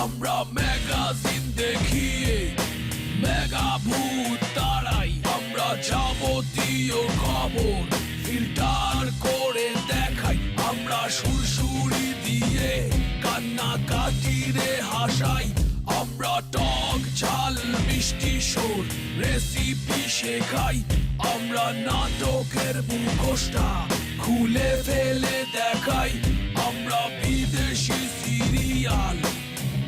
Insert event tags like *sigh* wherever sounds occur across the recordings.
আমরা ম্যাগাজিন দেখিয়ে মেগা ভূত তারাই। আমরা যাবতীয় খবর ফিল্টার করে দেখাই। আমরা সুরসুরি দিয়ে কান্না কাটিরে হাসাই। আমরা টক ঝাল, মিষ্টি সুর রেসিপি শেখাই। আমরা নাটকের মুখোশটা খুলে ফেলে দেখাই। আমরা বিদেশি সিরিয়াল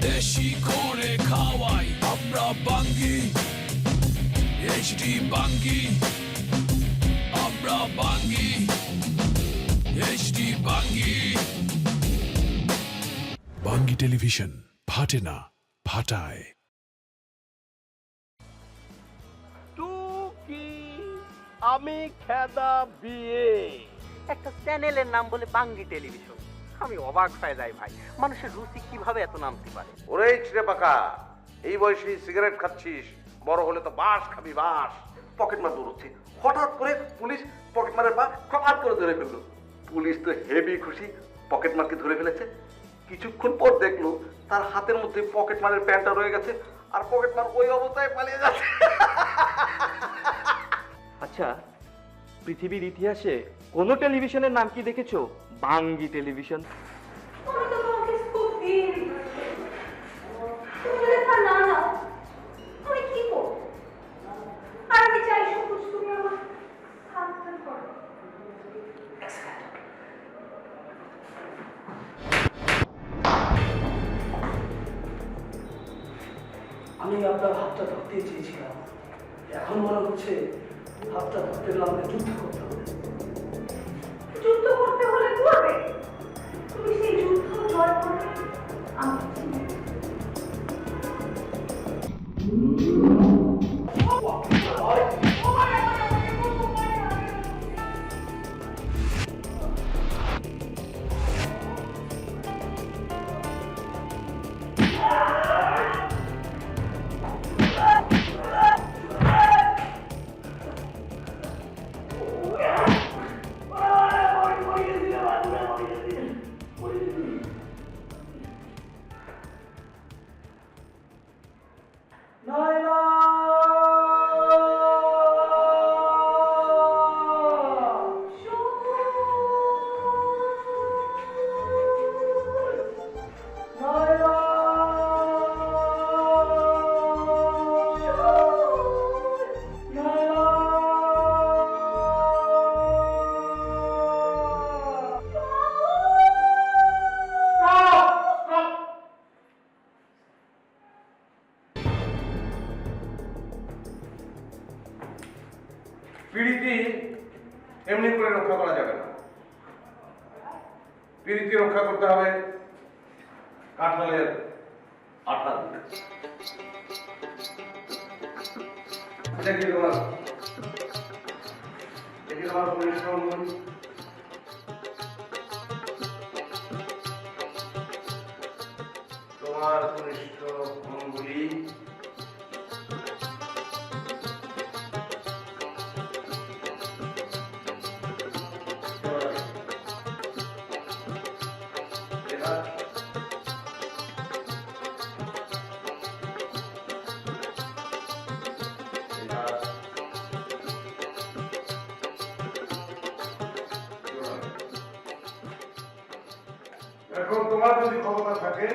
দেশি করে খাওয়াই আমরা বাঙ্গি এইচডি বাঙ্গি আমরা বাঙ্গি এইচডি বাঙ্গি। বাঙ্গি টেলিভিশন ফাটে না ফাটায়। আমি খেদা বিয়ে। একটা চ্যানেলের নাম বলে বাঙ্গি টেলিভিশন। আমি অবাক হয়ে যাই ভাই। মানুষের রুচি কীভাবে এত নামতে পারে? ওরে ছিঁড়ে পাকা এই বয়সে সিগারেট খাচ্ছিস বড় হলে তো বাস খাবি বাস পকেট মার দৌড়চ্ছে হঠাৎ করে পুলিশ পকেট মারের পা খপাত করে ধরে ফেলল। পুলিশ তো হেভি খুশি পকেট মারকে ধরে ফেলেছে। কিছুক্ষণ পর দেখল তার হাতের মধ্যে পকেট মারের প্যান্টটা রয়ে গেছে আর পকেট মার ওই অবস্থায় পালিয়ে যাচ্ছে। আচ্ছা পৃথিবীর ইতিহাসে কোনো টেলিভিশনের নাম কি দেখেছ? বাঙ্গি টেলিভিশন। ああ。তোমার কনিষ্ঠ এখন তোমার যদি ক্ষমতা থাকে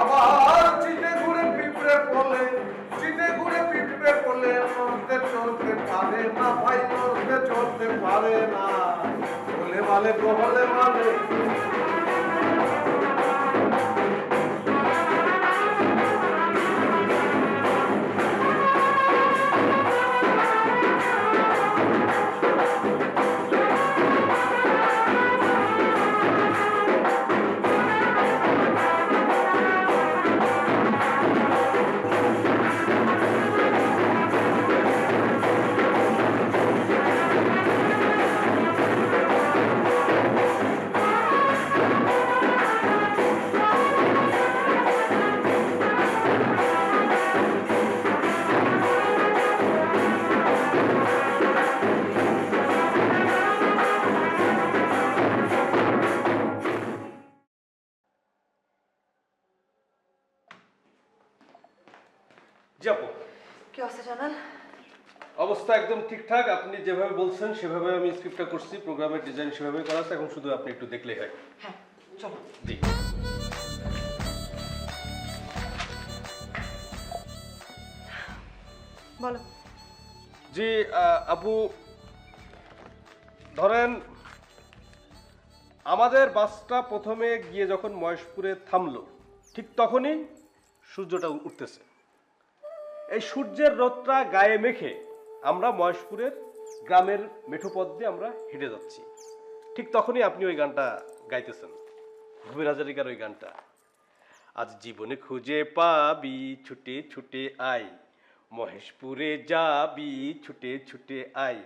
আবার চিটে ঘুরে পিঁপড়ে পড়লে, চিটে ঘুরে পিঁপড়ে পড়লে নড়তে চলতে পারে না ভাই, নড়তে চলতে পারে না। বলে মালে বলে মালে। একদম ঠিকঠাক। আপনি যেভাবে বলছেন সেভাবে আমি স্ক্রিপ্টটা করছি প্রোগ্রামের ডিজাইন সেভাবে করা আছে। এখন শুধু আপনি একটু দেখলেই হয়। হ্যাঁ চলো। জি। বলো। জি আপু ধরেন আমাদের বাসটা প্রথমে গিয়ে যখন মহেশপুরে থামলো ঠিক তখনই সূর্যটা উঠতেছে। এই সূর্যের রোদটা গায়ে মেখে আমরা মহেশপুরের গ্রামের মেঠো পথ দিয়ে আমরা হেঁটে যাচ্ছি। ঠিক তখনই আপনি ওই গানটা গাইতেছেন। ভূমি হাজারিকার ওই গানটা। আজ জীবনে খুঁজে পাবি, ছুটে ছুটে আই মহেশপুরে যাবি, ছুটে ছুটে আই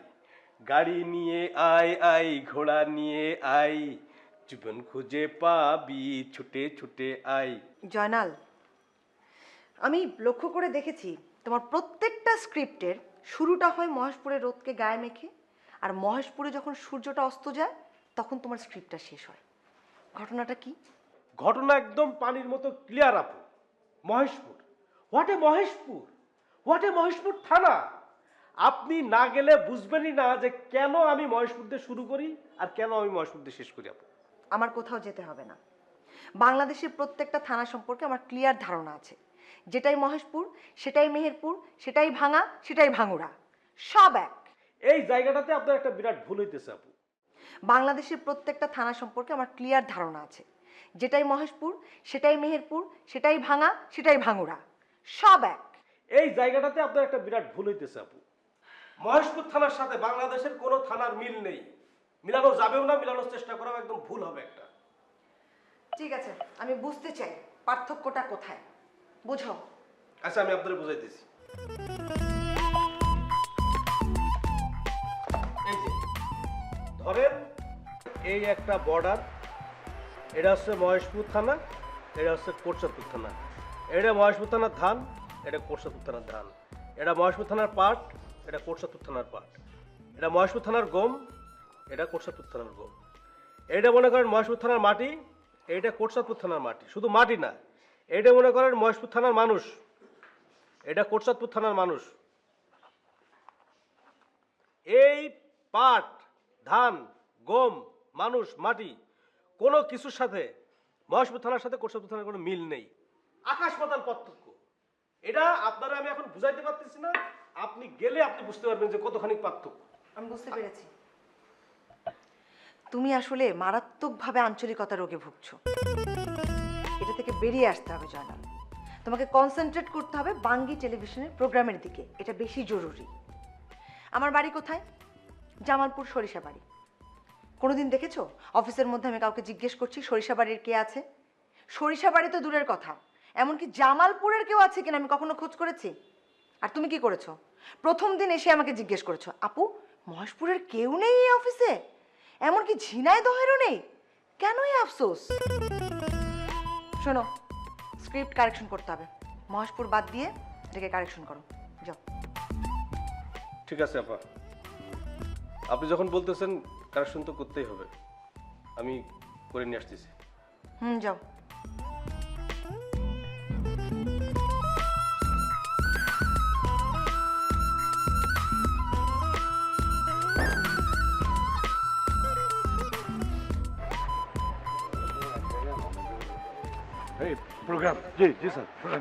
গাড়ি নিয়ে আয় আই ঘোড়া নিয়ে আই জীবন খুঁজে পাবি, ছুটে ছুটে আই জয়নাল, আমি লক্ষ্য করে দেখেছি তোমার প্রত্যেকটা স্ক্রিপ্টের শুরুটা হয় মহেশপুরের রোদকে গায়ে মেখে আর মহেশপুরে যখন সূর্যটা অস্ত যায় তখন তোমার স্ক্রিপ্টটা শেষ হয়। ঘটনাটা কি? ঘটনা একদম পানির মতো ক্লিয়ার আপু। Maheshpur. What a Maheshpur! What a Maheshpur থানা! আপনি না গেলে বুঝবেনই না যে কেন আমি মহেশপুর দিয়ে শুরু করি আর কেন আমি মহেশপুর দিয়ে শেষ করি আপু। আমার কোথাও যেতে হবে না। বাংলাদেশের প্রত্যেকটা থানা সম্পর্কে আমার ক্লিয়ার ধারণা আছে। যেটাই মহেশপুর সেটাই মেহেরপুর সেটাই ভাঙা সেটাই ভাঙুরা সব এক। এই জায়গাটাতে আপনার একটা বিরাট ভুল হইতেছে আপু। বাংলাদেশের প্রত্যেকটা থানা সম্পর্কে আমার ক্লিয়ার ধারণা আছে। যেটাই মহেশপুর সেটাই মেহেরপুর সেটাই ভাঙা সেটাই ভাঙুরা সব এক। এই জায়গাটাতে আপনার একটা বিরাট ভুল হইতেছে আপু। মহেশপুর থানার সাথে বাংলাদেশের কোনো থানার মিল নেই। মিলানো যাবেও না মিলানোর চেষ্টা করাও একদম ভুল হবে একটা। ঠিক আছে আমি বুঝতে চাই পার্থক্যটা কোথায়। বুঝো আচ্ছা আমি আপনাদের বুঝাইতেছি। এই যে, ধরেন এই একটা বর্ডার এটা হচ্ছে মহেশপুর থানা, এটা হচ্ছে কোটচাঁদপুর থানা। এটা মহেশপুর থানার ধান, এটা কোটচাঁদপুর থানার ধান। এটা মহেশপুর থানার পাট, এটা কোটচাঁদপুর থানার পাট। এটা মহেশপুর থানার গম, এটা কোটচাঁদপুর থানার গম। এটা মনে করেন মহেশপুর থানার মাটি এটা কোটচাঁদপুর থানার মাটি। শুধু মাটি না এটা মনে করেন মহেশপুর থানার মানুষ। এটা কোটচাঁদপুর থানার মানুষ। এই পাট, ধান, গম, মানুষ, মাটি, কোনো কিছুর সাথে মহেশপুর থানার সাথে কোটচাঁদপুর থানার কোনো মিল নেই। আকাশ পাতাল পার্থক্য। এটা আপনারা আমি এখন বুঝাইতে পারতেছি না। আপনি গেলে আপনি বুঝতে পারবেন যে কতখানি পার্থক্য। আমি বুঝতে পেরেছি। তুমি আসলে মারাত্মকভাবে আঞ্চলিকতা রোগে ভুগছো। থেকে বেরিয়ে আসতে হবে জয়নাল তোমাকে কনসেন্ট্রেট করতে হবে বাঙ্গি টেলিভিশনের প্রোগ্রামের দিকে। এটা বেশি জরুরি। আমার বাড়ি কোথায়? জামালপুর সরিষা বাড়ি। কোনোদিন দেখেছ? অফিসের মধ্যে আমি কাউকে জিজ্ঞেস করছি, সরিষা বাড়ির কে আছে? সরিষা বাড়ি তো দূরের কথা। এমনকি জামালপুরের কেউ আছে কিনা আমি কখনো খোঁজ করেছি? আর তুমি কি করেছ? প্রথম দিন এসে আমাকে জিজ্ঞেস করেছ, আপু, মহেশপুরের কেউ নেই এই অফিসে? এমনকি ঝিনাইদহেরও নেই? কেনই আফসোস? শোনো স্ক্রিপ্ট কারেকশন করতে হবে। মহাশপুর বাদ দিয়ে এটাকে কারেকশন করো। যাও। ঠিক আছে আপা। আপনি যখন বলতেছেন কারেকশন তো করতেই হবে। আমি করে নিয়ে আসতেছি। হুম যাও। এই, প্রোগ্রাম। জি জি, স্যার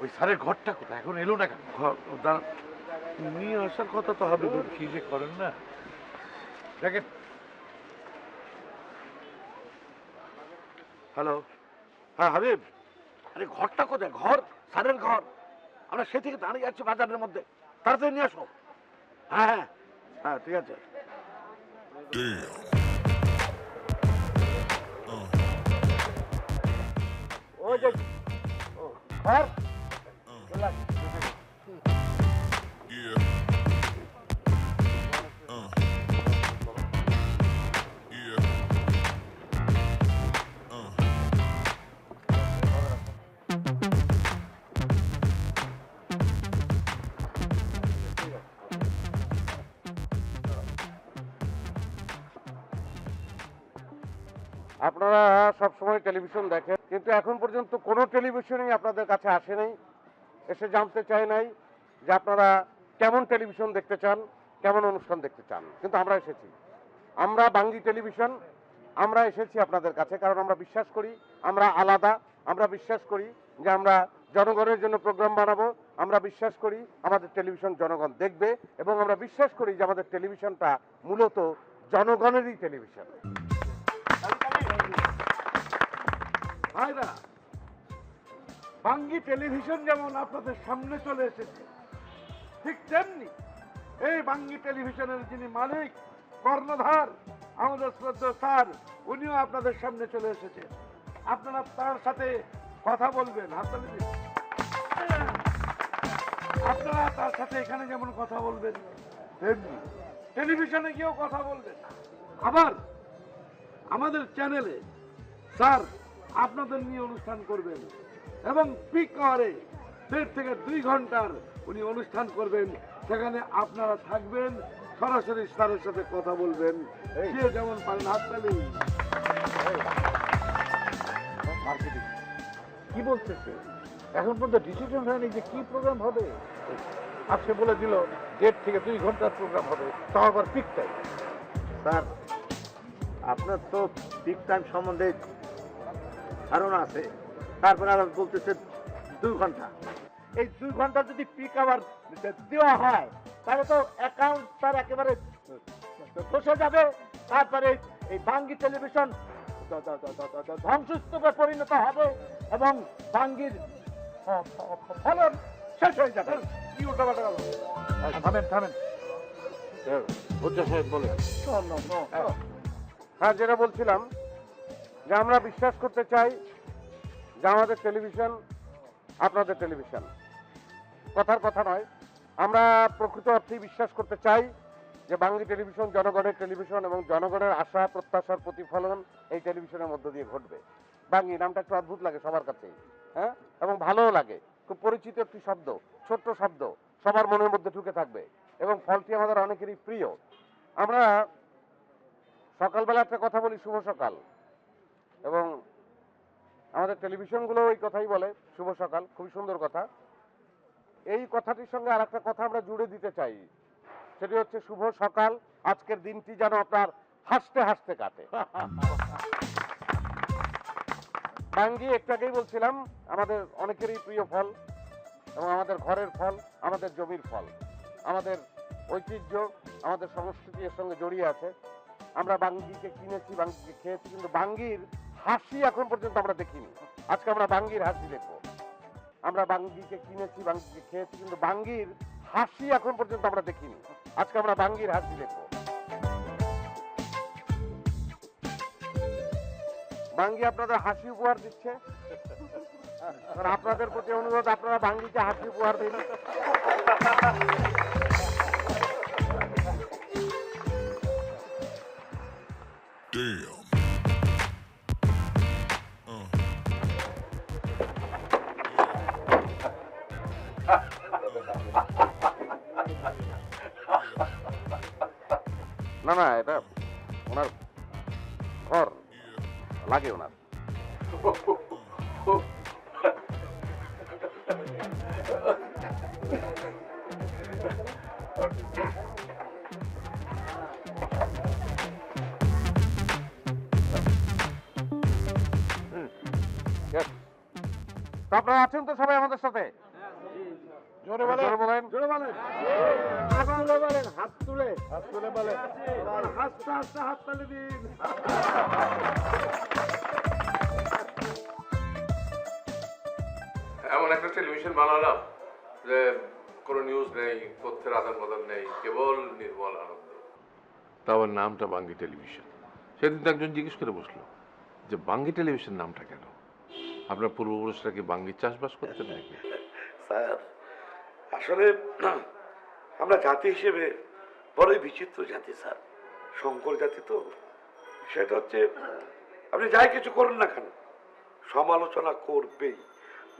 ওই স্যারের ঘরটা কোথায়? এখন এলো না কেন? ঘর নিয়ে আসার কথা তো হবে কি যে করেন না। দেখেন। হ্যালো। হ্যাঁ হাবিব। আরে, ঘরটা কোথায়? ঘর? স্যারের ঘর। আমরা সে থেকে দাঁড়িয়ে যাচ্ছি বাজারের মধ্যে। তাড়াতাড়ি নিয়ে আসো। হ্যাঁ হ্যাঁ। হ্যাঁ ঠিক আছে। ওই যে ও, ঘর চলে আপনারা সবসময় টেলিভিশন দেখেন। কিন্তু এখন পর্যন্ত কোনো টেলিভিশনই আপনাদের কাছে আসে নাই, এসে জানতে চায় নাই যে আপনারা কেমন টেলিভিশন দেখতে চান, কেমন অনুষ্ঠান দেখতে চান। কিন্তু আমরা এসেছি। আমরা বাঙ্গি টেলিভিশন, আমরা এসেছি আপনাদের কাছে কারণ আমরা বিশ্বাস করি, আমরা আলাদা, আমরা বিশ্বাস করি যে আমরা জনগণের জন্য প্রোগ্রাম বানাবো, আমরা বিশ্বাস করি আমাদের টেলিভিশন জনগণ দেখবে এবং আমরা বিশ্বাস করি যে আমাদের টেলিভিশনটা মূলত জনগণেরই টেলিভিশন। ভাইরা, বাঙ্গি টেলিভিশন যেমন আপনাদের সামনে চলে এসেছে, ঠিক তেমনি এই বাঙ্গি টেলিভিশনের যিনি মালিক, কর্ণধার, আমাদের শ্রদ্ধা স্যার, উনিও আপনাদের সামনে চলে এসেছে আপনারা তার সাথে কথা বলবেন হাততালি। আপনারা তার সাথে এখানে যেমন কথা বলবেন, তেমনি টেলিভিশনে গিয়েও কথা বলবেন আবার আমাদের চ্যানেলে স্যার আপনাদের নিয়ে অনুষ্ঠান করবেন। এবং পিক আওয়ারে দেড় থেকে দুই ঘণ্টার উনি অনুষ্ঠান করবেন। সেখানে আপনারা থাকবেন সরাসরি স্যারের সাথে কথা বলবেন। যে যেমন পারেন হাততালি মার্কেটিং। কি বলতেছে? এখন পর্যন্ত ডিসিশন হয়নি যে কি প্রোগ্রাম হবে। আজকে বলে দিল দেড় থেকে দুই ঘণ্টার প্রোগ্রাম হবে। তাও আবার পিক টাইম স্যার আপনার তো পিক টাইম সম্বন্ধে ধারণা আছে। তারপরে আবার বলতেছে দুই ঘণ্টা। এই দুই ঘণ্টা যদি পিক আওয়ার দেওয়া হয় তাহলে তো অ্যাকাউন্ট তার একেবারে বসে যাবে। তারপরে এই বাঙ্গি টেলিভিশন ধ্বংসস্তূপে পরিণত হবে এবং বাঙ্গির ফলন শেষ হয়ে যাবে। কি উল্টা পাল্টা গেল থামেন থামেন। বলে হ্যাঁ যেটা বলছিলাম যে আমরা বিশ্বাস করতে চাই যে আমাদের টেলিভিশন, আপনাদের টেলিভিশন। কথার কথা নয়, আমরা প্রকৃত অর্থেই বিশ্বাস করতে চাই যে বাঙালি টেলিভিশন, জনগণের টেলিভিশন এবং জনগণের আশা, প্রত্যাশার প্রতিফলন এই টেলিভিশনের মধ্য দিয়ে ঘটবে। বাঙ্গি, নামটা একটু অদ্ভুত লাগে সবার কাছেই হ্যাঁ? এবং ভালোও লাগে। খুব পরিচিত একটি শব্দ, ছোট্ট শব্দ, সবার মনের মধ্যে ঢুকে থাকবে এবং ফলটি আমাদের অনেকেরই প্রিয়। আমরা সকালবেলা একটা কথা বলি, শুভ সকাল। এবং আমাদের টেলিভিশনগুলো এই কথাই বলে, শুভ সকাল, খুবই সুন্দর কথা। এই কথাটির সঙ্গে আর একটা কথা আমরা জুড়ে দিতে চাই, সেটি হচ্ছে শুভ সকাল, আজকের দিনটি যেন আপনার হাসতে হাসতে কাটে। বাঙ্গি একটু আগেই বলছিলাম, আমাদের অনেকেরই প্রিয় ফল এবং আমাদের ঘরের ফল, আমাদের জমির ফল, আমাদের ঐতিহ্য, আমাদের সংস্কৃতি এর সঙ্গে জড়িয়ে আছে। আমরা বাঙ্গিকে কিনেছি, বাঙ্গিকে খেয়েছি, কিন্তু বাঙ্গির হাসি এখন পর্যন্ত আমরা দেখিনি। আজকে আমরা বাঙ্গির হাসি দেখব। আমরা বাঙ্গিকে কিনেছি, বাঙ্গিকে খেয়েছি, কিন্তু বাঙ্গির হাসি এখন পর্যন্ত আমরা দেখিনি। আজকে আমরা বাঙ্গির হাসি দেখব। বাঙ্গি আপনাদের হাসি উপহার দিচ্ছে। আপনাদের প্রতি অনুরোধ, আপনারা বাঙ্গিকে হাসি উপহার দিন। আপনারা আছেন তো সবাই আমাদের সাথে? জোরে বলেন। জোরে বলেন। জোরে বলেন। হাত তুলে বলেন হাত তুলে। হাত তুলে বলেন। হাসতে হাসতে হাত তালি দিন। এমন একটা টেলিভিশন বানালাম যে কোনো নিউজ নেই তথ্যের আদান প্রদান নেই, কেবল নির্মল আনন্দ। তা আবার নামটা বাঙ্গি টেলিভিশন। সেদিন তো একজন জিজ্ঞেস করে বসল যে, বাঙ্গি টেলিভিশন নামটা কেন? আপনার পূর্বপুরুষরা কি বাঙ্গি চাষবাস করতেন নাকি? স্যার, আসলে আমরা জাতি হিসেবে বড়ই বিচিত্র জাতি স্যার। শঙ্কর জাতি তো। সেটা হচ্ছে, আপনি যাই কিছু করুন না কেন, সমালোচনা করবেই।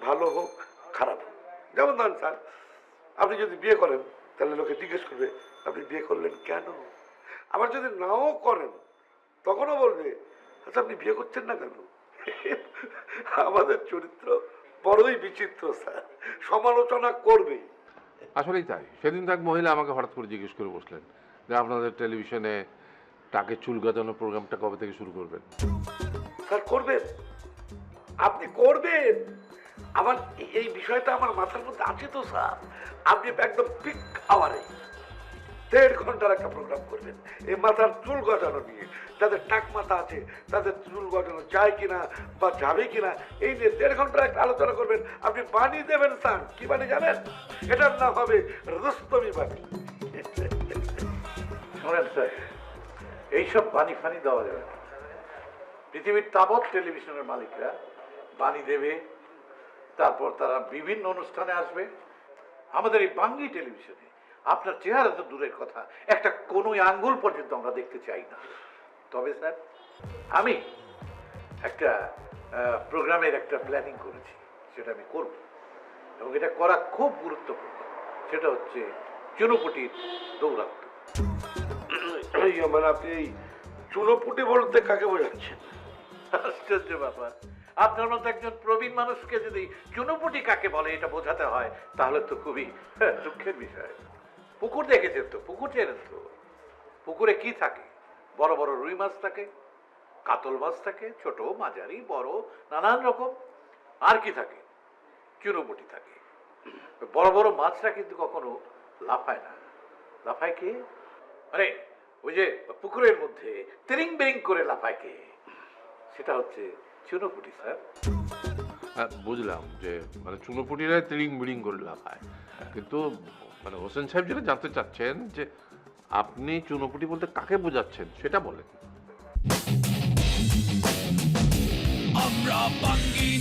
ভালো হোক, খারাপ হোক। যেমন ধরেন স্যার, আপনি যদি বিয়ে করেন তাহলে লোকে জিজ্ঞেস করবে আপনি বিয়ে করলেন কেন? আবার যদি নাও করেন তখনও বলবে আচ্ছা আপনি বিয়ে করছেন না কেন? *laughs* আমাদের চরিত্র বড়ই বিচিত্র স্যার। সমালোচনা করবেই। আসলেই তাই। সেদিন এক মহিলা আমাকে হঠাৎ করে জিজ্ঞেস করে বসলেন যে আপনাদের টেলিভিশনে টাকে চুল গাঁজানোর প্রোগ্রামটা কবে থেকে শুরু করবেন? স্যার করবেন। আপনি করবেন। আমার এই- বিষয়টা আমার মাথার মধ্যে আছে তো, স্যার। আপনি একদম পিক আওয়ারে দেড় ঘণ্টার একটা প্রোগ্রাম করবেন। এই মাথার চুল গজানো নিয়ে। যাদের টাক মাথা আছে, তাদের চুল গজানো যায় কিনা বা যাবে কিনা, এই নিয়ে দেড় ঘণ্টার একটা আলোচনা করবেন। আপনি বানিয়ে দেবেন, স্যার। কি বানিয়ে জানেন? এটার নাম হবে রুস্তমি শোনেন, স্যার, এইসব বাণী ফানি দেওয়া যাবে পৃথিবীর তাবৎ টেলিভিশনের মালিকরা বাণী দেবে তারপর তারা বিভিন্ন অনুষ্ঠানে আসবে। আমাদের এই বাঙ্গি টেলিভিশনে আপনার চেহারা তো দূরের কথা একটা কোনো আঙ্গুল পর্যন্ত আমরা দেখতে চাই না। তবে স্যার আমি একটা প্রোগ্রামের একটা প্ল্যানিং করেছি সেটা আমি করব। এবং এটা করা খুব গুরুত্বপূর্ণ। সেটা হচ্ছে চুনোপুটির দৌরাত্ম মানে আপনি এই চুনোপুটি বলতে কাকে বোঝাচ্ছেন? আশ্চর্য ব্যাপার। আপনার মতো একজন প্রবীণ মানুষকে যদি চুনোপুটি কাকে বলে এটা বোঝাতে হয়, তাহলে তো খুবই *laughs* দুঃখের বিষয়। পুকুর দেখেছেন তো? পুকুর চেনেন তো? পুকুরে কি থাকে? বড় বড় রুই মাছ থাকে, কাতল মাছ থাকে, ছোট, মাঝারি, বড়, নানান রকম। আর কি থাকে? চুনোপুটি থাকে। বড় বড় মাছরা কিন্তু কখনো লাফায় না। লাফায় কে? মানে ওই যে পুকুরের মধ্যে তেরিং বিরিং করে লাফায় কে? সেটা হচ্ছে চুনোপুটি স্যার। হ্যাঁ, বুঝলাম যে মানে চুনোপুটিরা তিরিং বিড়িং করে লাফায় কিন্তু মানে হোসেন সাহেব যেটা জানতে চাচ্ছেন যে আপনি চুনোপুটি বলতে কাকে বোঝাচ্ছেন সেটা বলেন। আমরা বাঙ্গি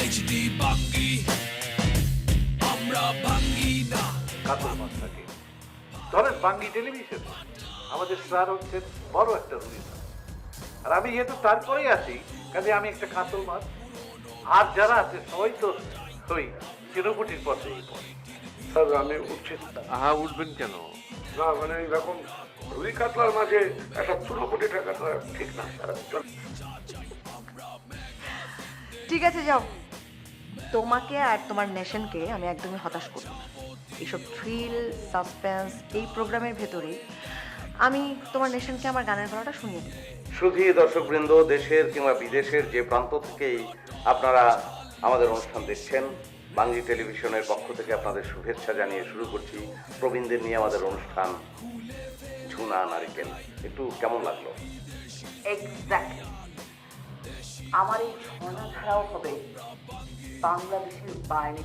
এইচডি বাঙ্গি আমরা বাঙ্গি না। কাতল মাছ ধরেন বাঙ্গি টেলিভিশন আমাদের স্যার হচ্ছেন বড় একটা মাছ আর আমি যেহেতু তারপরেই আছি কাজে আমি একটা কাতল মাছ। আর যারা আছে সবাই তো ওই চিরকুটির পথে পড়ে স্যার আমি উঠছি আহা উঠবেন কেন? না মানে এরকম রুই কাতলার মাঝে একটা চুনোপুটি টাকাটা ঠিক না স্যার। ঠিক আছে যাও। তোমাকে আর তোমার নেশনকে আমি একদমই হতাশ করব এইসব থ্রিল সাসপেন্স এই প্রোগ্রামের ভেতরেই আমি তোমার নেশনকে আমার গানের গলাটা শুনিয়ে দেবো শুধু দর্শকবৃন্দ, দেশের কিংবা বিদেশের যে প্রান্ত থেকেই আপনারা আমাদের অনুষ্ঠান দেখছেন বাঙালি টেলিভিশনের পক্ষ থেকে আপনাদের শুভেচ্ছা জানিয়ে শুরু করছি। প্রবীণদের নিয়ে আমাদের অনুষ্ঠান, ঝুনা নারিকেল। একটু কেমন লাগল? আমার এই ঝর্ণা হবে বাংলাদেশের বাইরে।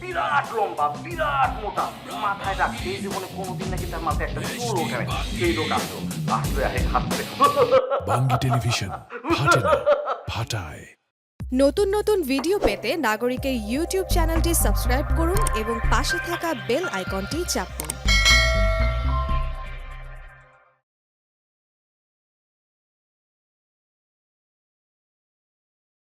বিরাট লম্বা বিরাট মোটা। মাথায় রাখছে এই জীবনে কোনোদিন নাকি তার মাথায় একটা চুল ওঠে না সেই লোক আসলো আসলে আরে হাসছে বাঙ্গি টেলিভিশন ফাটে না ফাটায়। নতুন নতুন ভিডিও পেতে নাগরিকের ইউটিউব চ্যানেলটি সাবস্ক্রাইব করুন এবং পাশে থাকা বেল আইকনটি চাপুন।